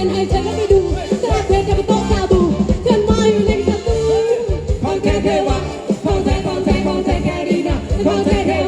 ฉันให้ฉันไม่ดูสาเธอจะไปโต๊ะซาบูฉันมาอยู่ในสตูของแท้เทวะของแท้ของแท้ของแท้แครีนาของแท้ทว